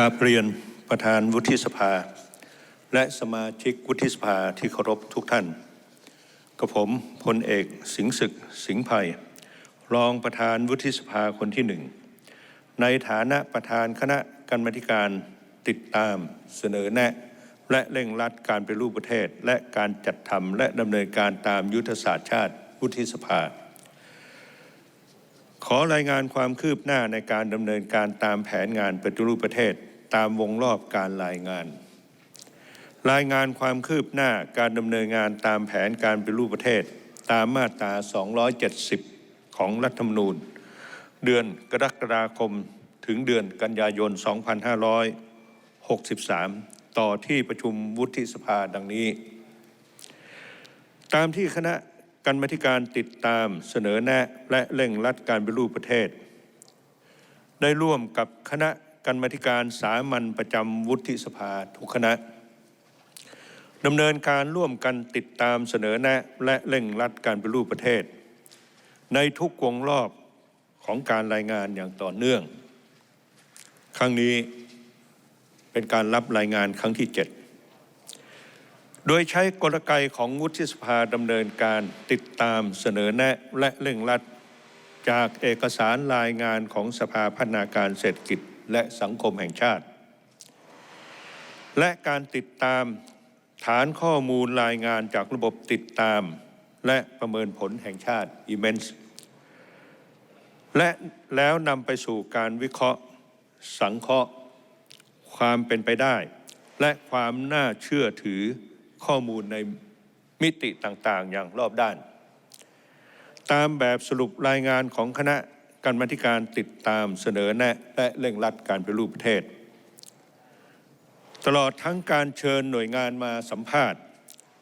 กราบเรียนประธานวุฒิสภา และสมาชิกวุฒิสภาที่เคารพทุกท่านกับผมพลเอกสิงศึกสิงห์ไผ่รองประธานวุฒิสภาคนที่หนึ่ง ในฐานะประธานคณะกรรมการติดตามเสนอแนะ และเร่งรัดการไปรูปประเทศ และการจัดทำและดำเนินการตามยุทธศาสตร์ชาติวุฒิสภา ขอรายงานความคืบหน้าในการดำเนินการตามแผนงานปฏิรูปประเทศตามวงรอบการรายงาน รายงานความคืบหน้าการดำเนินงานตามแผนการปฏิรูปประเทศ ตามมาตรา 270 ของรัฐธรรมนูญ เดือนกรกฎาคมถึงเดือนกันยายน 2563 ต่อที่ประชุมวุฒิสภาดังนี้ ตามที่คณะ กรรมาธิการติดตามเสนอแนะและเร่งรัดการปฏิรูปประเทศ ได้ร่วมกับคณะกรรมาธิการสามัญประจำวุฒิสภาทุกคณะดำเนินการร่วมกันติดตามเสนอแนะและเร่งรัดการปฏิรูปประเทศ ในทุกวงรอบของการรายงานอย่างต่อเนื่อง ครั้งนี้เป็นการรับรายงานครั้งที่ 7 โดยใช้กลไกของวุฒิสภาดำเนินการติดตามเสนอแนะและเร่งรัด จากเอกสารรายงานของสภาพัฒนาการเศรษฐกิจและสังคมแห่งชาติ และการติดตามฐานข้อมูลรายงานจากระบบติดตาม และประเมินผลแห่งชาติ Immense และแล้วนำไปสู่การวิเคราะห์ สังเคราะห์ ความเป็นไปได้ และความน่าเชื่อถือ ข้อมูลในมิติต่างๆ อย่างรอบด้าน ตามแบบสรุปรายงานของคณะกรรมธิการติดตามเสนอแนะและเร่งรัดการปฏิรูปประเทศ ตลอดทั้งการเชิญหน่วยงานมาสัมภาษณ์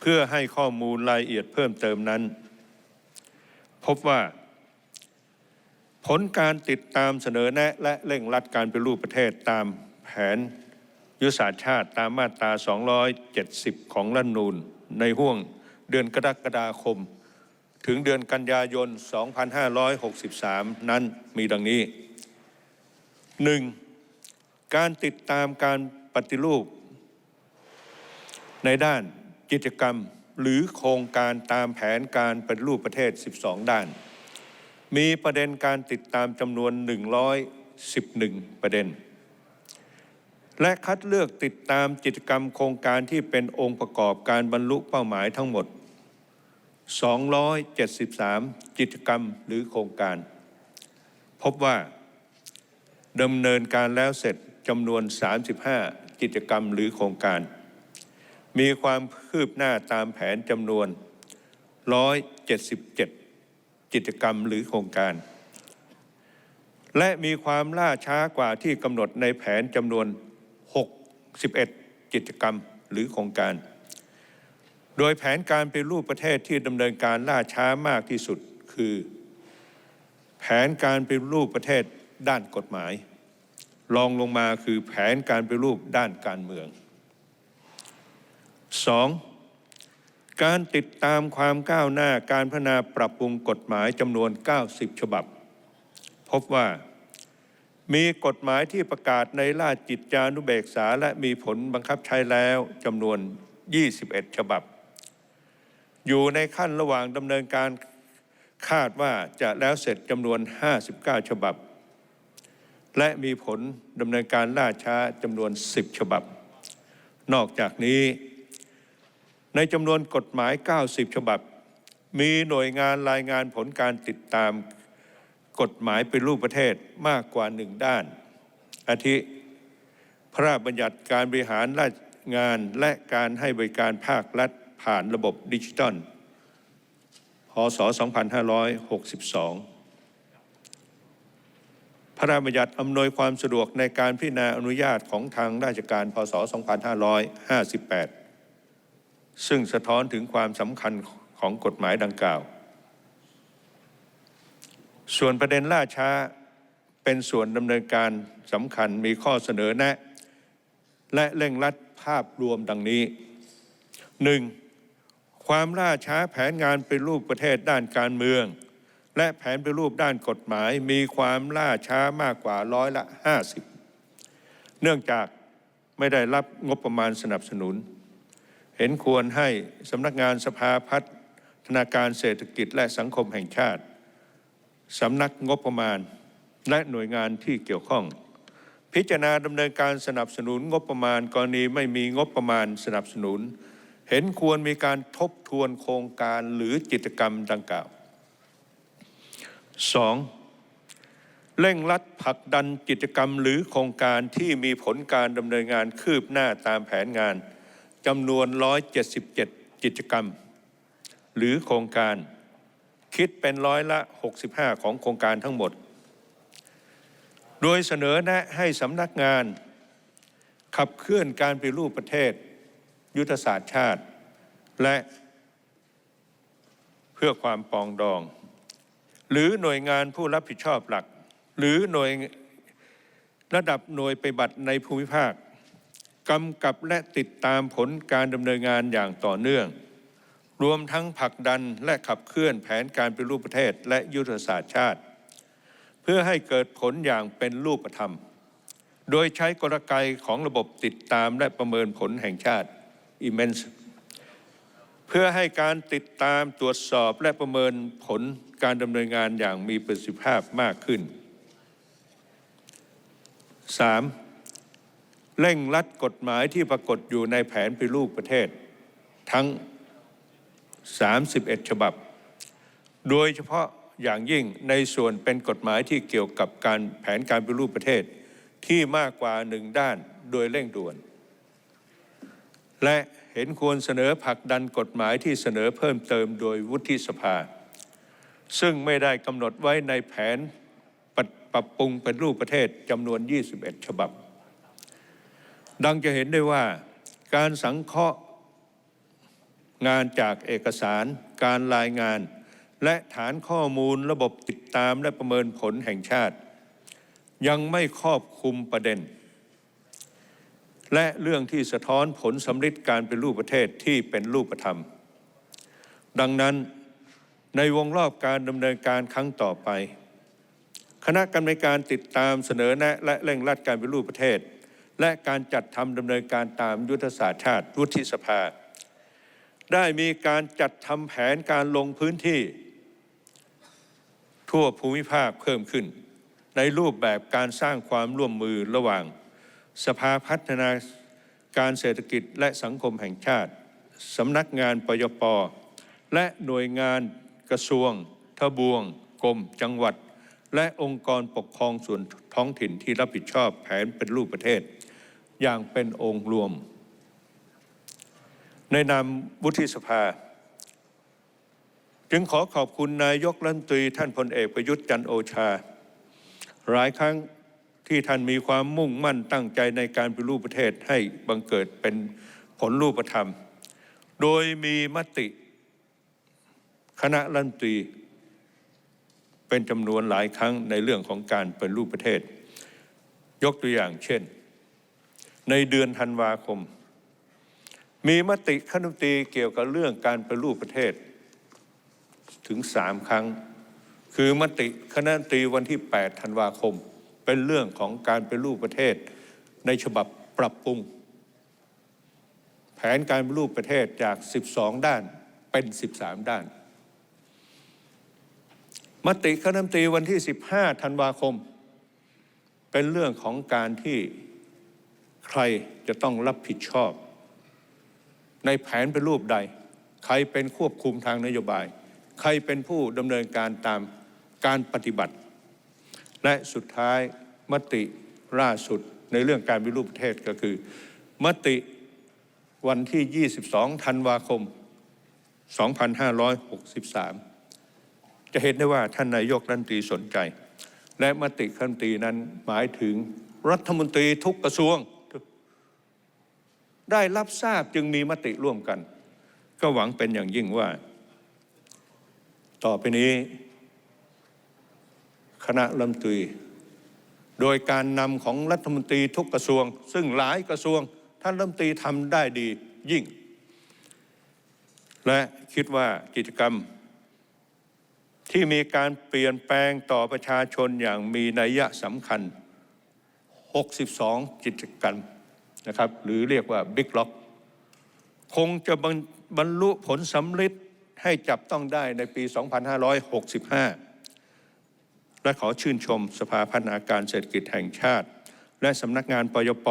เพื่อให้ข้อมูลรายละเอียดเพิ่มเติมนั้น พบว่า ผลการติดตามเสนอแนะและเร่งรัดการปฏิรูปประเทศตามแผน ยุทธศาสตร์ชาติตามมาตรา 270 ของรัฐธรรมนูญในห่วงเดือนกรกฎาคม ถึงเดือนกันยายน 2563 นั้นมีดังนี้ 1. การติดตามการปฏิรูป ในด้านกิจกรรมหรือโครงการตามแผนการปฏิรูปประเทศ 12 ด้าน มีประเด็นการติดตามจำนวน 111 ประเด็น และคัดเลือกติดตามกิจกรรมโครงการที่เป็นองค์ประกอบการบรรลุเป้าหมายทั้งหมด 273 กิจกรรมหรือโครงการ พบว่าดำเนินการแล้วเสร็จจำนวน 35 กิจกรรมหรือโครงการ มีความคืบหน้าตามแผนจำนวน 177 กิจกรรมหรือโครงการ และมีความล่าช้ากว่าที่กำหนดในแผนจำนวน 61 กิจกรรมหรือโครงการ โดยแผนการเป็นรูปประเทศที่ดำเนินการล่าช้ามากที่สุดคือ แผนการเป็นรูปประเทศด้านกฎหมายรองลงมาคือแผนการเป็นรูปด้านการเมือง 2. การติดตามความก้าวหน้าการพัฒนาปรับปรุงกฎหมายจำนวน 90 ฉบับ พบว่า มีกฎหมายที่ประกาศในราชกิจจานุเบกษา และมีผลบังคับใช้แล้วจำนวน 21 ฉบับ อยู่ในขั้นระหว่างดำเนินการคาดว่าจะแล้วเสร็จจำนวน 59 ฉบับ และมีผลดำเนินการล่าช้าจำนวน 10 ฉบับ นอกจากนี้ ในจำนวนกฎหมาย 90 ฉบับ มีหน่วยงานรายงานผลการติดตาม กฎหมายเป็นรูปประเทศมากกว่าหนึ่งด้าน อาทิ พระราชบัญญัติการบริหารราชงานและการให้บริการภาครัฐผ่านระบบดิจิทัลพศ 2562 พระราชบัญญัติอำนวยความสะดวกในการพิจารณาอนุญาตของทางราชการ พศ 2558 ซึ่งสะท้อนถึงความสำคัญของกฎหมายดังกล่าว ส่วนประเด็นล่าช้าเป็นส่วนดำเนินการสำคัญมีข้อเสนอแนะ และเร่งรัดภาพรวมดังนี้ 1. ความล่าช้าแผนงานเป็นรูปประเทศด้านการเมือง และแผนเป็นรูปด้านกฎหมาย มีความล่าช้ามากกว่าร้อยละ 50 เนื่องจากไม่ได้รับงบประมาณสนับสนุน เห็นควรให้สำนักงานสภาพัฒนาการเศรษฐกิจและสังคมแห่งชาติ สำนักงบประมาณ และหน่วยงานที่เกี่ยวข้อง พิจารณาดำเนินการสนับสนุนงบประมาณ กรณีไม่มีงบประมาณสนับสนุน เห็นควรมีการทบทวนโครงการหรือกิจกรรมดังกล่าว 2. เร่งรัดผลักดันกิจกรรมหรือโครงการที่มีผลการดำเนินงานคืบหน้าตามแผนงานจำนวน 177 กิจกรรม หรือโครงการ คิดเป็นร้อยละ 65 ของโครงการทั้งหมด โดยเสนอแนะให้สำนักงาน ขับเคลื่อนการปฏิรูปประเทศ ยุทธศาสตร์ชาติ และเพื่อความปองดอง หรือหน่วยงานผู้รับผิดชอบหลัก หรือหน่วยระดับหน่วยไปบัติในภูมิภาคกำกับและติดตามผลการดำเนินงานอย่างต่อเนื่อง รวมทั้งผลักดันและขับเคลื่อนแผนการปฏิรูปประเทศและยุทธศาสตร์ชาติ เพื่อให้เกิดผลอย่างเป็นรูปธรรม โดยใช้กลไกของระบบติดตามและประเมินผลแห่งชาติ Immense เพื่อให้การติดตามตรวจสอบและประเมินผลการดำเนินงานอย่างมีประสิทธิภาพมากขึ้น 3. เร่งรัดกฎหมายที่ปรากฏอยู่ในแผนปฏิรูปประเทศ ทั้ง 31 ฉบับ โดยเฉพาะอย่างยิ่งในส่วนเป็นกฎหมายที่เกี่ยวกับการแผนการปฏิรูปประเทศที่มากกว่าหนึ่งด้านโดยเร่งด่วน และเห็นควรเสนอผลักดันกฎหมายที่เสนอเพิ่มเติมโดยวุฒิสภา ซึ่งไม่ได้กำหนดไว้ในแผนปรับปรับปรุงเป็นรูปประเทศจำนวน 21 ฉบับ ดังจะเห็นได้ว่าการสังเคราะห์ งานจากเอกสารการรายงาน และฐานข้อมูลระบบติดตามและประเมินผลแห่งชาติ ยังไม่ครอบคลุมประเด็น และเรื่องที่สะท้อนผลสำลิดการเป็นรูปประเทศที่เป็นรูปธรรม ดังนั้นในวงรอบการดำเนินการครั้งต่อไป คณะกรรมการติดตามเสนอแนะและเร่งรัดการเป็นรูปประเทศ และการจัดทำดำเนินการตามยุทธศาสตร์ชาติวุฒิสภา ได้มีการจัดทำแผนการลงพื้นที่ ทั่วภูมิภาคเพิ่มขึ้น ในรูปแบบการสร้างความร่วมมือระหว่าง สภาพัฒนาการเศรษฐกิจและสังคมแห่งชาติสำนักงานปยป และหน่วยงานกระทรวง ทบวง กรม จังหวัด และองค์กรปกครองส่วนท้องถิ่นที่รับผิดชอบแผนเป็นรูปประเทศ อย่างเป็นองค์รวม ในนามวุฒิสภา จึงขอขอบคุณนายกรัฐมนตรีท่านพลเอกประยุทธ์จันโอชา หลายครั้งที่ท่านมีความมุ่งมั่นตั้งใจในการปฏิรูปประเทศให้บังเกิดเป็นผลรูปธรรม โดยมีมติคณะรัฐมนตรี เป็นจำนวนหลายครั้งในเรื่องของการเป็นรูปประเทศ ยกตัวอย่างเช่น ในเดือนธันวาคม มีมติคณะมนตรีเกี่ยวกับเรื่องการเป็นรูปประเทศ ถึงสามครั้ง คือมติคณะมนตรีวันที่ 8 ธันวาคม เป็นเรื่องของการเป็นรูปประเทศ ในฉบับปรับปรุง แผนการเป็นรูปประเทศจาก 12 ด้านเป็น 13 ด้าน มติคณะมนตรีวันที่ 15 ธันวาคม เป็นเรื่องของการที่ใครจะต้องรับผิดชอบ ในแผนเป็นรูปใด ใครเป็นควบคุมทางนโยบาย ใครเป็นผู้ดำเนินการตามการปฏิบัติ และสุดท้ายมติล่าสุดในเรื่องการปฏิรูปประเทศก็คือ มติวันที่ 22 ธันวาคม 2563 จะเห็นได้ว่าท่านนายกรัฐมนตรีสนใจ และมติคณะรัฐมนตีนั้นหมายถึงรัฐมนตรีทุกกระทรวง ได้รับทราบจึงมีมติร่วมกัน ก็หวังเป็นอย่างยิ่งว่า ต่อไปนี้ คณะรัฐมนตรี โดยการนำของรัฐมนตรีทุกกระทรวง ซึ่งหลายกระทรวง ท่านรัฐมนตรีทำได้ดียิ่ง และคิดว่ากิจกรรม ที่มีการเปลี่ยนแปลงต่อประชาชนอย่างมีนัยสำคัญ 62 กิจกรรม นะครับ หรือเรียกว่าบิ๊กล็อกคงจะบรรบรรลุผลสำเร็จให้จับต้องได้ในปี 2565 และขอชื่นชมสภาพัฒนาการเศรษฐกิจแห่งชาติ และสำนักงานปยป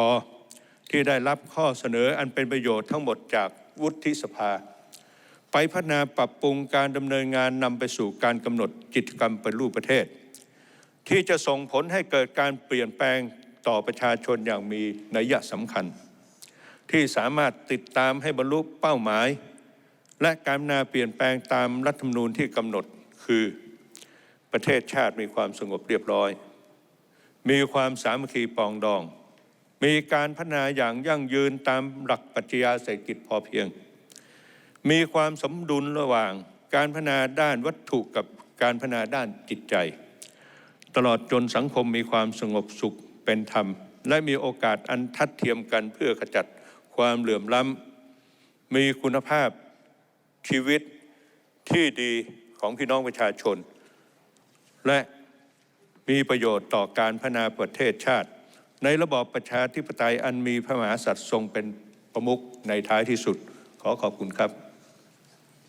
ที่ได้รับข้อเสนออันเป็นประโยชน์ทั้งหมดจากวุฒิสภา ไปพัฒนาปรับปรุงการดำเนินงานนำไปสู่การกำหนดกิจกรรมเป็นรูปประเทศ ที่จะส่งผลให้เกิดการเปลี่ยนแปลง ต่อประชาชนอย่างมีนัยสำคัญ ที่สามารถติดตามให้บรรลุเป้าหมาย และการนาเปลี่ยนแปลงตามรัฐธรรมนูญที่กำหนดคือ ประเทศชาติมีความสงบเรียบร้อย มีความสามัคคีปองดอง มีการพัฒนาอย่างยั่งยืนตามหลักปรัชญาเศรษฐกิจพอเพียง มีความสมดุลระหว่างการพัฒนาด้านวัตถุกับการพัฒนาด้านจิตใจ ตลอดจนสังคมมีความสงบสุข เป็นธรรม และมีโอกาสอันทัดเทียมกันเพื่อขจัดความเหลื่อมล้ำมีคุณภาพชีวิตที่ดีของพี่น้องประชาชน และมีประโยชน์ต่อการพัฒนาประเทศชาติ ในระบอบประชาธิปไตยอันมีพระมหากษัตริย์ทรงเป็นประมุขในท้ายที่สุด ขอขอบคุณครับ